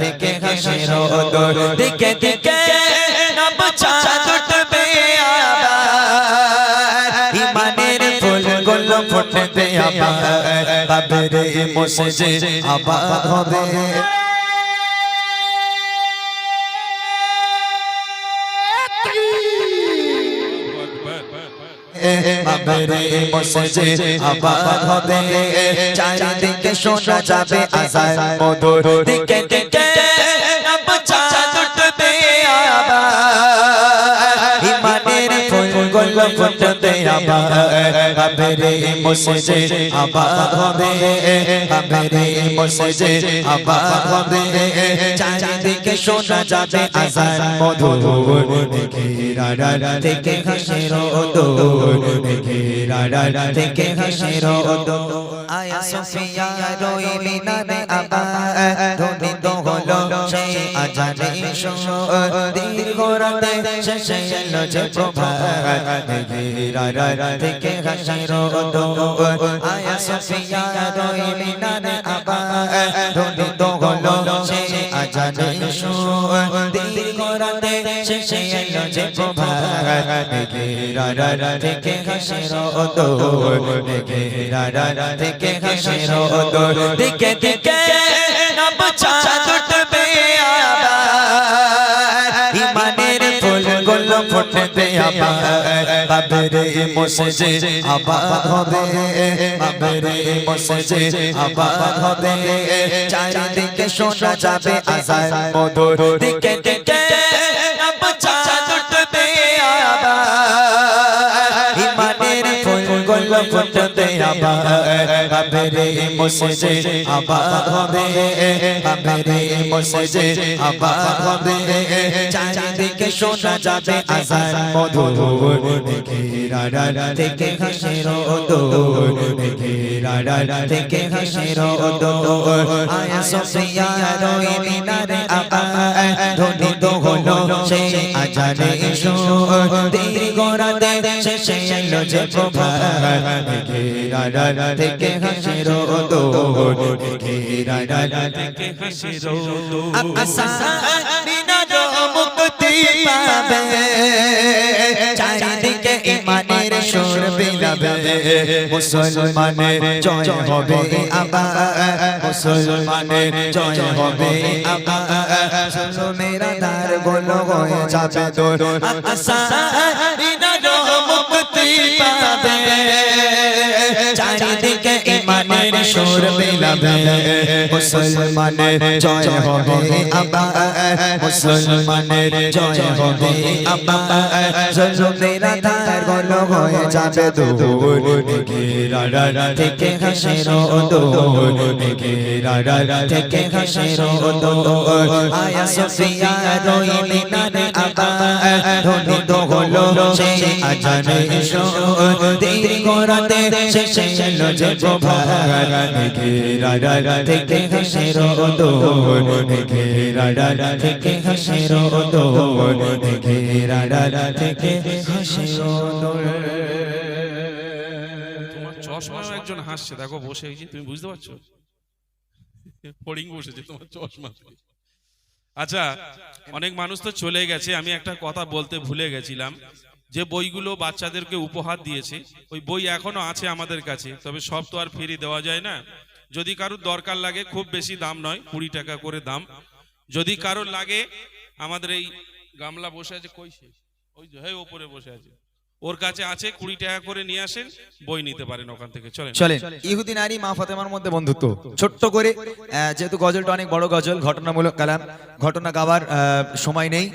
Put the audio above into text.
থেকে হাসির দোর দিকে দিকে নব চাঁদ উঠবে আবার ইমানের ফুল গুল ফুটবে আবার কবরে মসজিদ আবাদ হবে কবরে বসেছে আবার হবে চারিদিকে শোনা যাবে আজান। মধুর দিকে দিকে ফুটবে আবার কবরে মসজিদ হবে কবরে মসজিদ আবাদ হবে চারিদিকে শোনা যাবে আজান মধুর রাডা থেকে হাসির দোর রাডা থেকে হাসির দোর আয়া সোফিয়া রই মিনারে আবা ধ্বনিত হলো সেই আজানে শোর দীর্ঘ রাতে শেষে এলো যে প্রভাত থেকে হাসির দোর আয়া সোফিয়া রই মিনারে আবা ধ্বনিত হলো সেই আজানে শোর দীর্ঘ রাতে শেষে এলো যে প্রভাত থেকে হাসির দোর থেকে দিকে দিকে নব চাঁদ আবার কবরে মসজিদ আবাদ হবে কবরে মসজিদ আবাদ হবে চারিদিকে শোনা যাবে আজান মধুর দিকে দিকে ফুল আবার কবরে মসজিদ আবাদ হবে কবরে মসজিদ আবাদ হবে চারিদিকে শোনা যাবে আজান মধুর দেখে থেকে হাসির দোর দেখে থেকে হাসির দোর আয়া সোফিয়া রই মিনারে আবা ধ্বনিত হলো সেই আজানে সুর দীর্ঘ রাতে শেষে এলো যে প্রভাত দেখে থেকে হাসির দোর দেখে থেকে হাসির দোর আশা মুক্তি পাবে চারিদিকে ইমানের সুর বিলাবে। মুসলমানের জয় হবে আবার মুসলমানের জয় হবে আবার। মেরা দার গোলো হয়ে যাবে তোর আশা বিনাদ মুক্তি পাবে চারিদিকে ইমানের সুর বিলাবে মুসলমানের জয় হবে আবার মুসলমানের জয় হবে আবার মেরা ধার গলো হয়ে যাবে দূর রাডা থেকে হাসির দূর রাডা থেকে হাসির দূর আয়া সোফিয়া রই মিনারে আবার ধ্বনিত হলো তোমার চশমাও একজন হাসছে, দেখো বসে এই তুমি বুঝতে পারছ? ফড়িং বসেছে তোমার চশমা। আচ্ছা অনেক মানুষ তো চলে গেছে, আমি একটা কথা বলতে ভুলে গেছিলাম। যে বইগুলো বাচ্চাদেরকে উপহার দিয়েছে ওই বই এখনও আছে আমাদের কাছে তবে সব তো আর ফ্রি দেওয়া যায় না। যদি কারোর দরকার লাগে খুব বেশি দাম নয় কুড়ি টাকা করে দাম। যদি কারোর লাগে আমাদের এই গামলা বসে আছে কই সে? ওই যে হ্যাঁ ওপরে বসে আছে। ওর কাছে আছে কুড়ি টাকা করে নিয়ে আসেন বই নিতে পারেন ওখান থেকে চলেন। চলেন। ইহুদি নারী মা ফাতেমার মধ্যে বন্ধুত্ব। ছোট্ট করে যেহেতু গজলটা অনেক বড় গজল ঘটনামূলক কালাম ঘটনা আহ, সময় নেই।